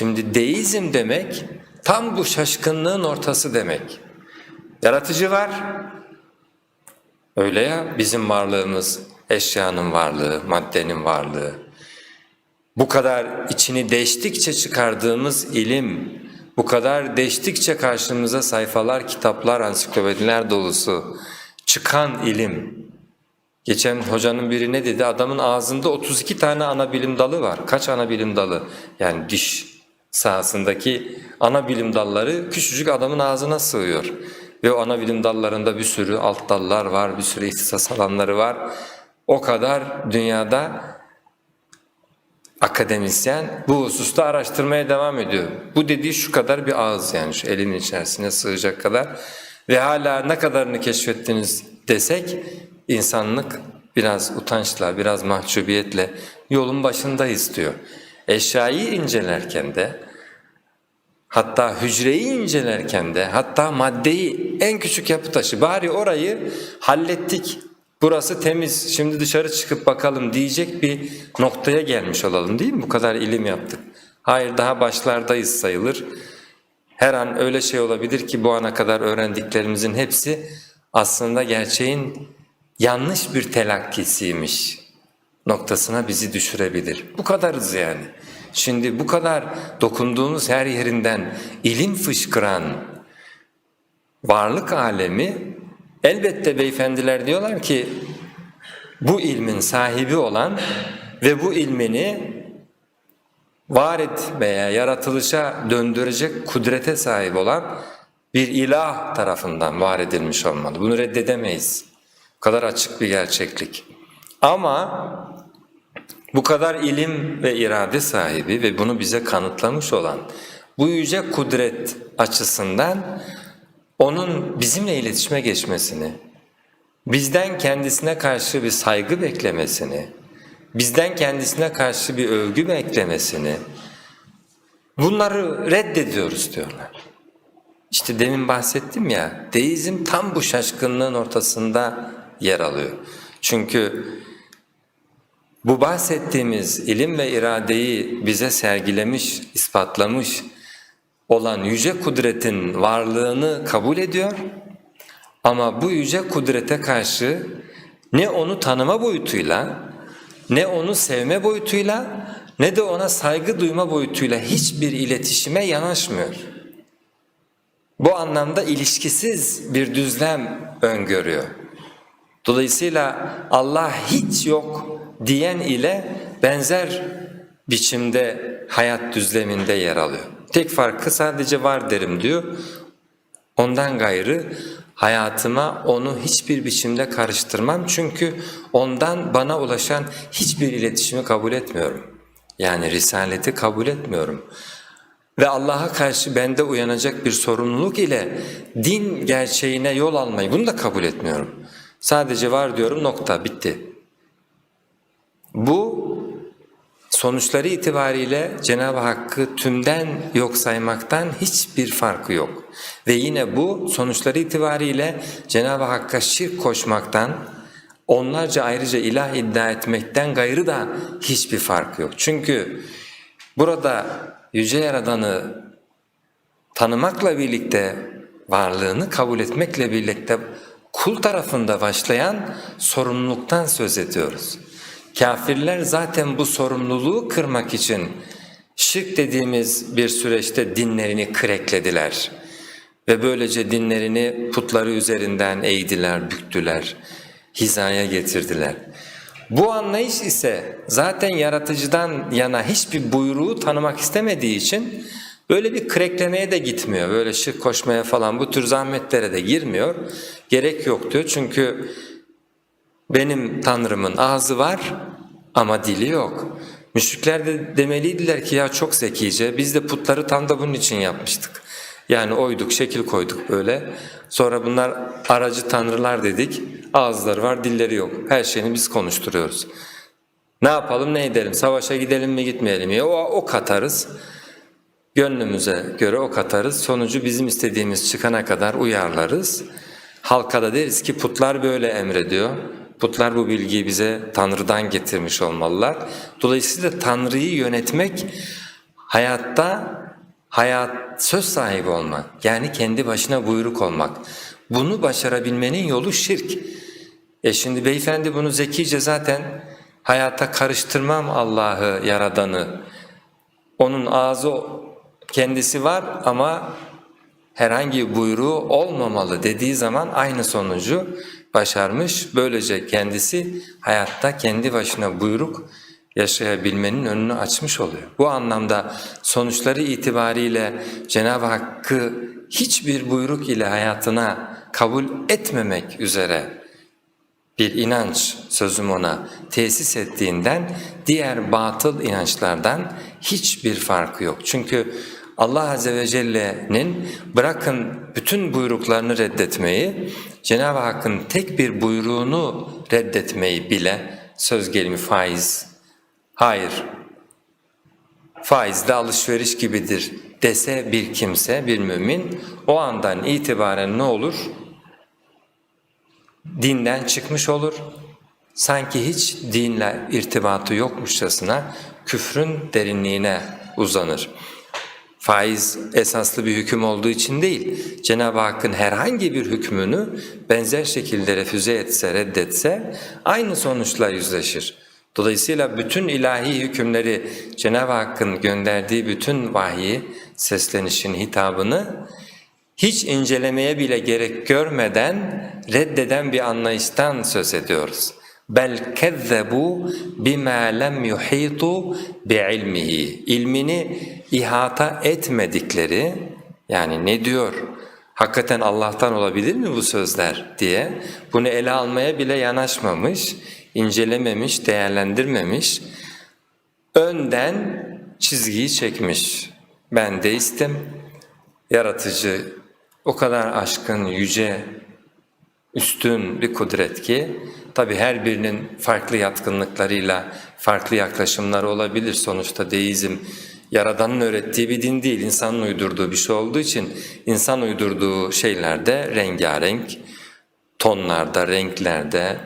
Şimdi deizm demek tam bu şaşkınlığın ortası demek. Yaratıcı var. Öyle ya bizim varlığımız, eşyanın varlığı, maddenin varlığı. Bu kadar içini deştikçe çıkardığımız ilim, bu kadar deştikçe karşımıza sayfalar, kitaplar, ansiklopediler dolusu çıkan ilim. Geçen hocanın biri ne dedi? Adamın ağzında 32 tane ana bilim dalı var. Kaç ana bilim dalı? Yani diş sahasındaki ana bilim dalları küçücük adamın ağzına sığıyor. Ve o ana bilim dallarında bir sürü alt dallar var, bir sürü ihtisas alanları var. O kadar dünyada akademisyen bu hususta araştırmaya devam ediyor. Bu dediği şu kadar bir ağız yani şu elimin içerisine sığacak kadar. Ve hala ne kadarını keşfettiniz desek insanlık biraz utançla, biraz mahcubiyetle yolun başındayız diyor. Eşyayı incelerken de hatta hücreyi incelerken de hatta maddeyi en küçük yapı taşı bari orayı hallettik. Burası temiz şimdi dışarı çıkıp bakalım diyecek bir noktaya gelmiş olalım değil mi? Bu kadar ilim yaptık. Hayır daha başlardayız sayılır. Her an öyle şey olabilir ki bu ana kadar öğrendiklerimizin hepsi aslında gerçeğin yanlış bir telakkisiymiş noktasına bizi düşürebilir. Bu kadarız yani. Şimdi bu kadar dokunduğumuz her yerinden ilim fışkıran varlık alemi elbette beyefendiler diyorlar ki bu ilmin sahibi olan ve bu ilmini var etmeye, yaratılışa döndürecek kudrete sahip olan bir ilah tarafından var edilmiş olmalı. Bunu reddedemeyiz. Bu kadar açık bir gerçeklik. Ama bu kadar ilim ve irade sahibi ve bunu bize kanıtlamış olan bu yüce kudret açısından onun bizimle iletişime geçmesini, bizden kendisine karşı bir saygı beklemesini, bizden kendisine karşı bir övgü beklemesini bunları reddediyoruz diyorlar. İşte demin bahsettim ya, deizm tam bu şaşkınlığın ortasında yer alıyor. Çünkü bu bahsettiğimiz ilim ve iradeyi bize sergilemiş, ispatlamış olan yüce kudretin varlığını kabul ediyor ama bu yüce kudrete karşı ne onu tanıma boyutuyla, ne onu sevme boyutuyla, ne de ona saygı duyma boyutuyla hiçbir iletişime yanaşmıyor. Bu anlamda ilişkisiz bir düzlem öngörüyor. Dolayısıyla Allah hiç yok diyen ile benzer biçimde hayat düzleminde yer alıyor. Tek farkı sadece var derim diyor. Ondan gayrı hayatıma onu hiçbir biçimde karıştırmam çünkü ondan bana ulaşan hiçbir iletişimi kabul etmiyorum. Yani risaleti kabul etmiyorum. Ve Allah'a karşı bende uyanacak bir sorumluluk ile din gerçeğine yol almayı bunu da kabul etmiyorum. Sadece var diyorum nokta bitti. Bu sonuçları itibariyle Cenab-ı Hakk'ı tümden yok saymaktan hiçbir farkı yok. Ve yine bu sonuçları itibariyle Cenab-ı Hakk'a şirk koşmaktan, onlarca ayrıca ilah iddia etmekten gayrı da hiçbir farkı yok. Çünkü burada Yüce Yaradan'ı tanımakla birlikte, varlığını kabul etmekle birlikte kul tarafında başlayan sorumluluktan söz ediyoruz. Kafirler zaten bu sorumluluğu kırmak için şirk dediğimiz bir süreçte dinlerini kreklediler. Ve böylece dinlerini putları üzerinden eğdiler, büktüler, hizaya getirdiler. Bu anlayış ise zaten yaratıcıdan yana hiçbir buyruğu tanımak istemediği için böyle bir kreklemeye de gitmiyor. Böyle şirk koşmaya falan bu tür zahmetlere de girmiyor. Gerek yok diyor çünkü benim Tanrımın ağzı var ama dili yok. Müşrikler de demeliydiler ki ya çok zekice biz de putları tam da bunun için yapmıştık. Yani oyduk, şekil koyduk böyle. Sonra bunlar aracı tanrılar dedik. Ağızları var, dilleri yok. Her şeyini biz konuşturuyoruz. Ne yapalım, ne edelim? Savaşa gidelim mi, gitmeyelim mi? O, o katarız. Gönlümüze göre o katarız. Sonucu bizim istediğimiz çıkana kadar uyarlarız. Halka da deriz ki putlar böyle emrediyor. Putlar bu bilgiyi bize Tanrı'dan getirmiş olmalılar. Dolayısıyla Tanrı'yı yönetmek Hayatta hayat söz sahibi olmak yani kendi başına buyruk olmak. Bunu başarabilmenin yolu şirk. E şimdi beyefendi bunu zekice zaten hayata karıştırmam Allah'ı yaradanı. Onun ağzı kendisi var ama herhangi buyruğu olmamalı dediği zaman aynı sonucu başarmış. Böylece kendisi hayatta kendi başına buyruk yaşayabilmenin önünü açmış oluyor. Bu anlamda sonuçları itibariyle Cenab-ı Hakk'ı hiçbir buyruk ile hayatına kabul etmemek üzere bir inanç sözüm ona tesis ettiğinden diğer batıl inançlardan hiçbir farkı yok. Çünkü Allah Azze ve Celle'nin bırakın bütün buyruklarını reddetmeyi, Cenab-ı Hakk'ın tek bir buyruğunu reddetmeyi bile söz gelimi faiz, hayır faiz de alışveriş gibidir dese bir kimse, bir mümin o andan itibaren ne olur? Dinden çıkmış olur. Sanki hiç dinle irtibatı yokmuşçasına küfrün derinliğine uzanır. Faiz esaslı bir hüküm olduğu için değil, Cenab-ı Hakk'ın herhangi bir hükmünü benzer şekilde refüze etse, reddetse aynı sonuçla yüzleşir. Dolayısıyla bütün ilahi hükümleri Cenab-ı Hakk'ın gönderdiği bütün vahyi, seslenişin hitabını hiç incelemeye bile gerek görmeden reddeden bir anlayıştan söz ediyoruz. Bel kezzebu bima lem yuhitu bi'ilmihi. İlmini ihata etmedikleri yani ne diyor? Hakikaten Allah'tan olabilir mi bu sözler diye bunu ele almaya bile yanaşmamış, incelememiş, değerlendirmemiş. Önden çizgiyi çekmiş. Ben deistim, yaratıcı o kadar aşkın, yüce, üstün bir kudret ki tabi her birinin farklı yatkınlıklarıyla farklı yaklaşımları olabilir. Sonuçta deizm Yaradan'ın öğrettiği bir din değil, insanın uydurduğu bir şey olduğu için insan uydurduğu şeylerde rengarenk, tonlarda, renklerde,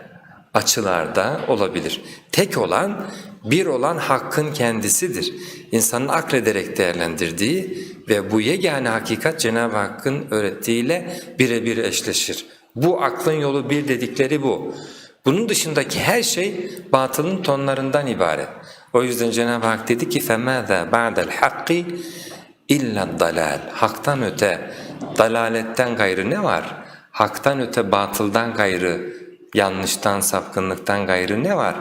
açılarda olabilir. Tek olan, bir olan hakkın kendisidir. İnsanın aklederek değerlendirdiği ve bu yegane hakikat Cenab-ı Hakk'ın öğrettiğiyle birebir eşleşir. Bu aklın yolu bir dedikleri bu. Bunun dışındaki her şey batılın tonlarından ibaret. O yüzden Cenab-ı Hak dedi ki فَمَاذَا بَعْدَ الْحَقِّ اِلَّا dalal. Haktan öte, dalaletten gayrı ne var? Haktan öte batıldan gayrı, yanlıştan, sapkınlıktan gayrı ne var?